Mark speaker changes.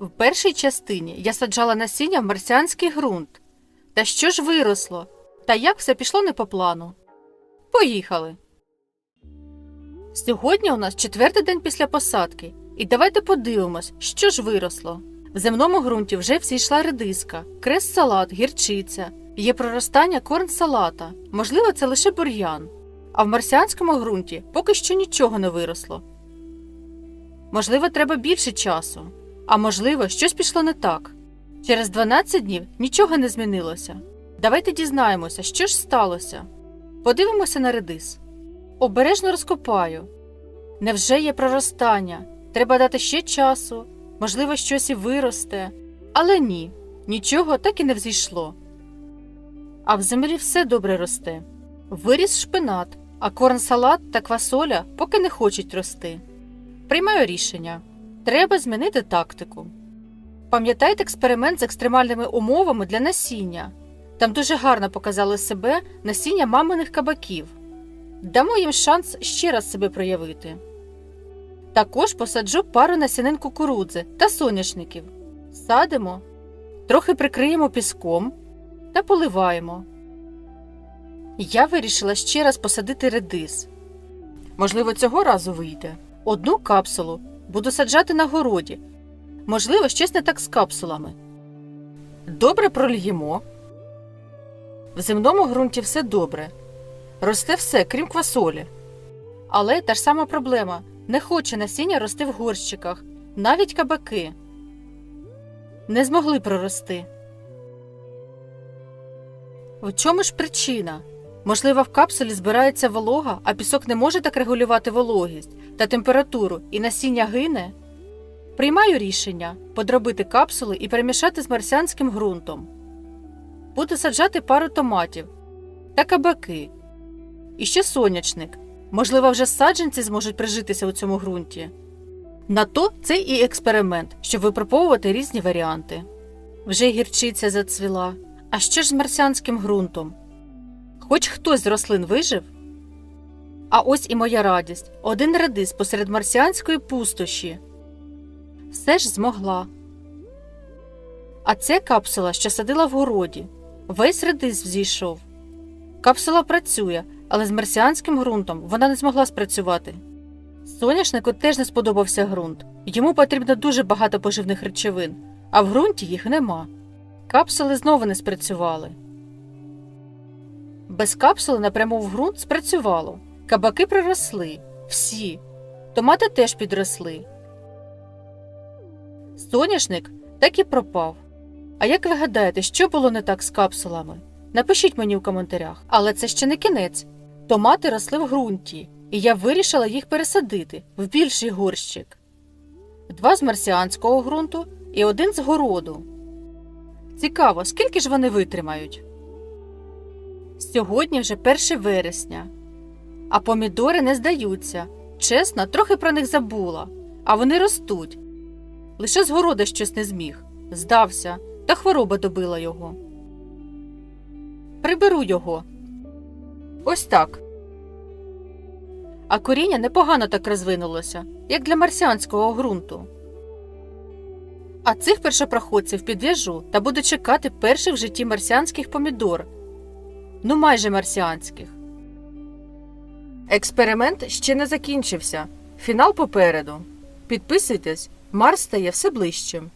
Speaker 1: В першій частині я саджала насіння в марсіанський ґрунт. Та що ж виросло? Та як все пішло не по плану? Поїхали. Сьогодні у нас четвертий день після посадки, і давайте подивимось, що ж виросло. В земному ґрунті вже всійшла редиска, крест салат, гірчиця, є проростання корн салата, можливо, це лише бур'ян. А в марсіанському ґрунті поки що нічого не виросло. Можливо, треба більше часу, а можливо, щось пішло не так. Через 12 днів нічого не змінилося. Давайте дізнаємося, що ж сталося. Подивимося на редис. Обережно розкопаю. Невже є проростання? Треба дати ще часу, можливо, щось і виросте. Але ні, нічого так і не взійшло. А в землі все добре росте. Виріс шпинат, а корн салат та квасоля поки не хочуть рости. Приймаю рішення. Треба змінити тактику. Пам'ятаєте експеримент з екстремальними умовами для насіння? Там дуже гарно показало себе насіння маминих кабаків. Дамо їм шанс ще раз себе проявити. Також посаджу пару насінин кукурудзи та соняшників. Садимо, трохи прикриємо піском та поливаємо. Я вирішила ще раз посадити редис. Можливо, цього разу вийде. Одну капсулу буду саджати на городі. Можливо, щось не так з капсулами. Добре прольємо. В земному ґрунті все добре. Росте все, крім квасолі. Але та ж сама проблема не хоче насіння рости в горщиках, навіть кабаки. Не змогли прорости. В чому ж причина? Можливо, в капсулі збирається волога, а пісок не може так регулювати вологість та температуру, і насіння гине? Приймаю рішення подробити капсули і перемішати з марсіанським ґрунтом. Буду саджати пару томатів та кабаки. І ще сонячник. Можливо, вже саджанці зможуть прижитися у цьому ґрунті. На то це і експеримент, щоб випробовувати різні варіанти. Вже гірчиця зацвіла. А що ж з марсіанським ґрунтом? Хоч хтось з рослин вижив? А ось і моя радість один редис посеред марсіанської пустощі. Все ж змогла. А це капсула, що садила в городі. Весь редис взійшов. Капсула працює, але з марсіанським ґрунтом вона не змогла спрацювати. Соняшнику теж не сподобався ґрунт. Йому потрібно дуже багато поживних речовин, а в ґрунті їх нема. Капсули знову не спрацювали. Без капсули напряму в ґрунт спрацювало. Кабаки проросли. Всі. Томати теж підросли. Соняшник так і пропав. А як ви гадаєте, що було не так з капсулами? Напишіть мені в коментарях. Але це ще не кінець. Томати росли в ґрунті, і я вирішила їх пересадити в більший горщик. Два з марсіанського ґрунту і один з городу. Цікаво, скільки ж вони витримають? Сьогодні вже 1 вересня, а помідори не здаються. Чесно, трохи про них забула, а вони ростуть. Лише з города щось не зміг, здався, та хвороба добила його. Приберу його. Ось так. А коріння непогано так розвинулося, як для марсіанського ґрунту. А цих першопроходців підв'яжу та буду чекати перших в житті марсіанських помідор. Ну, майже марсіанських. Експеримент ще не закінчився. Фінал попереду. Підписуйтесь, Марс стає все ближчим.